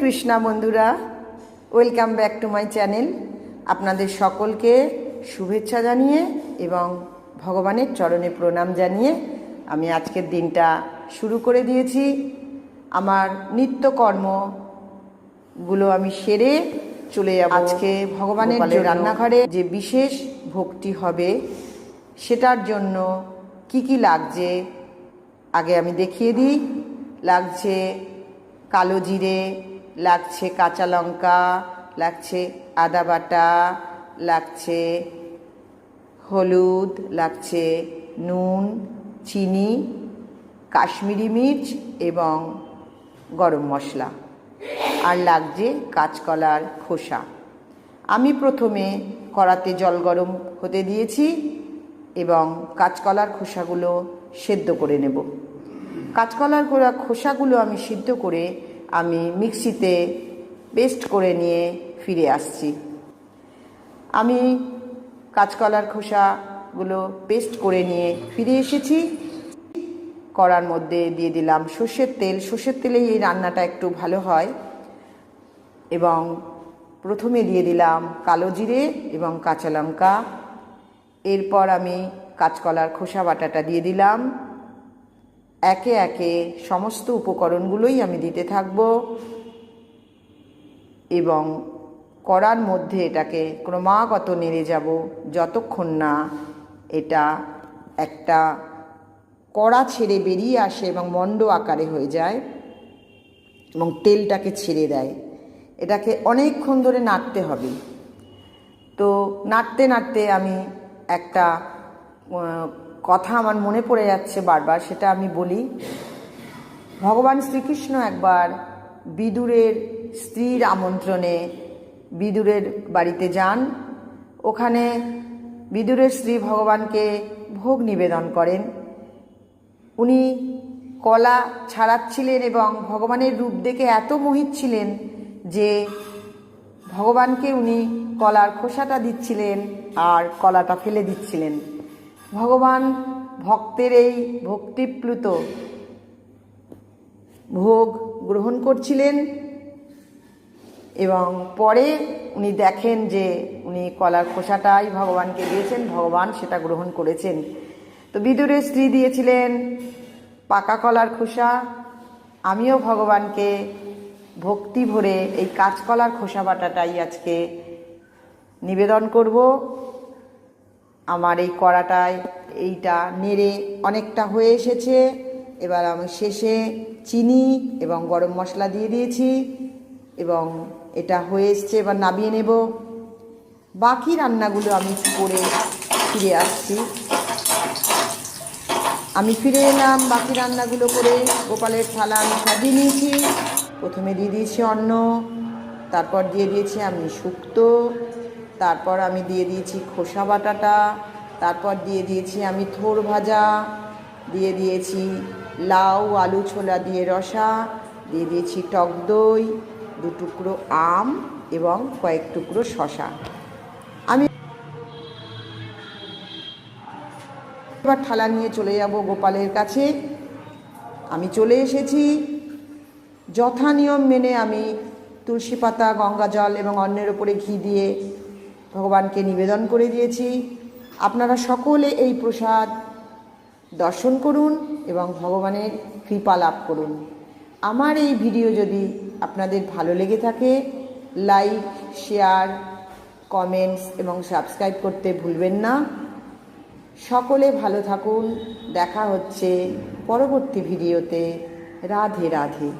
কৃষ্ণা বন্ধুরা welcome back to my channel. আপনাদের সকলকে শুভেচ্ছা জানিয়ে এবং ভগবানের চরণে প্রণাম জানিয়ে আমি আজকের দিনটা শুরু করে দিয়েছি। আমার নিত্যকর্মগুলো আমি সেরে চলে যাব আজকে ভগবানের যে রান্নাঘরে যে বিশেষ ভক্তি হবে সেটার জন্য কি কি লাগছে আগে আমি দেখিয়ে দিই। লাগছে কালো জিরে, লাগছে কাঁচা লঙ্কা, লাগছে আদা বাটা, লাগছে হলুদ, লাগছে নুন, চিনি, কাশ্মীরি মির্চ এবং গরম মশলা। আর লাগছে কাঁচকলার খোসা। আমি প্রথমে কড়াতে জল গরম হতে দিয়েছি এবং কাঁচকলার খোসাগুলো সেদ্ধ করে নেব। কাঁচকলার গোড়া খোসাগুলো আমি সিদ্ধ করে আমি মিক্সিতে পেস্ট করে নিয়ে ফিরে আসছি। আমি কাঁচকলার খোসাগুলো পেস্ট করে নিয়ে ফিরে এসেছি। কড়ার মধ্যে দিয়ে দিলাম সর্ষের তেল। সর্ষের তেলেই এই রান্নাটা একটু ভালো হয়। এবং প্রথমে দিয়ে দিলাম কালো জিরে এবং কাঁচা লঙ্কা। এরপর আমি কাঁচকলার খোসা বাটাটা দিয়ে দিলাম। একে একে সমস্ত উপকরণগুলোই আমি দিতে থাকব এবং কড়ার মধ্যে এটাকে ক্রমাগত নেড়ে যাব যতক্ষণ না এটা একটা কড়া ছেড়ে বেরিয়ে আসে এবং মণ্ড আকারে হয়ে যায় এবং তেলটাকে ছেড়ে দেয়। এটাকে অনেকক্ষণ ধরে নাড়তে হবে। তো নাড়তে নাড়তে আমি একটা কথা আমার মনে পড়ে যাচ্ছে বারবার, সেটা আমি বলি। ভগবান শ্রীকৃষ্ণ একবার বিদুরের স্ত্রীর আমন্ত্রণে বিদুরের বাড়িতে যান। ওখানে বিদুরের স্ত্রী ভগবানকে ভোগ নিবেদন করেন। উনি কলা ছাড়াচ্ছিলেন এবং ভগবানের রূপ দেখে এত মোহিত ছিলেন যে ভগবানকে উনি কলার খোসাটা দিচ্ছিলেন আর কলাটা ফেলে দিচ্ছিলেন। ভগবান ভক্তের এই ভক্তিপ্লুত ভোগ গ্রহণ করছিলেন এবং পরে উনি দেখেন যে উনি কলার খোসাটাই ভগবানকে দিয়েছেন, ভগবান সেটা গ্রহণ করেছেন। তো বিদুরের স্ত্রী দিয়েছিলেন পাকা কলার খোসা। আমিও ভগবানকে ভক্তি ভরে এই কাঁচকলার খোসা বাটাটাই আজকে নিবেদন করব। আমার এই কড়াটায় এইটা নেড়ে অনেকটা হয়ে এসেছে। এবার আমি শেষে চিনি এবং গরম মশলা দিয়ে দিয়েছি এবং এটা হয়ে এসছে, এবার নামিয়ে নেব। বাকি রান্নাগুলো আমি করে ফিরে আসছি। আমি ফিরে এলাম বাকি রান্নাগুলো করে। গোপালের থালা আমি সাজিয়ে নিয়েছি। প্রথমে দিয়ে দিয়েছি অন্ন, তারপর দিয়ে দিয়েছি আমি শুক্তো। তারপর আমি দিয়ে দিয়েছি খোসা বাটাটা, তারপর দিয়ে দিয়েছি আমি থোর ভাজা, দিয়ে দিয়েছি লাউ, আলু ছোলা দিয়ে রসা, দিয়ে দিয়েছি টক দই, দু টুকরো আম এবং কয়েক টুকরো শশা আমি এবার থালা নিয়ে চলে যাব গোপালের কাছে। আমি চলে এসেছি। যথা নিয়ম মেনে আমি তুলসী পাতা, গঙ্গা জল এবং অন্যের ওপরে ঘি দিয়ে ভগবানকে নিবেদন করে দিয়েছি। আপনারা সকলে এই প্রসাদ দর্শন করুন এবং ভগবানের কৃপা লাভ করুন। আমার এই ভিডিও যদি আপনাদের ভালো লেগে থাকে, লাইক, শেয়ার, কমেন্টস এবং সাবস্ক্রাইব করতে ভুলবেন না। সকলে ভালো থাকুন। দেখা হচ্ছে পরবর্তী ভিডিওতে। রাধে রাধে।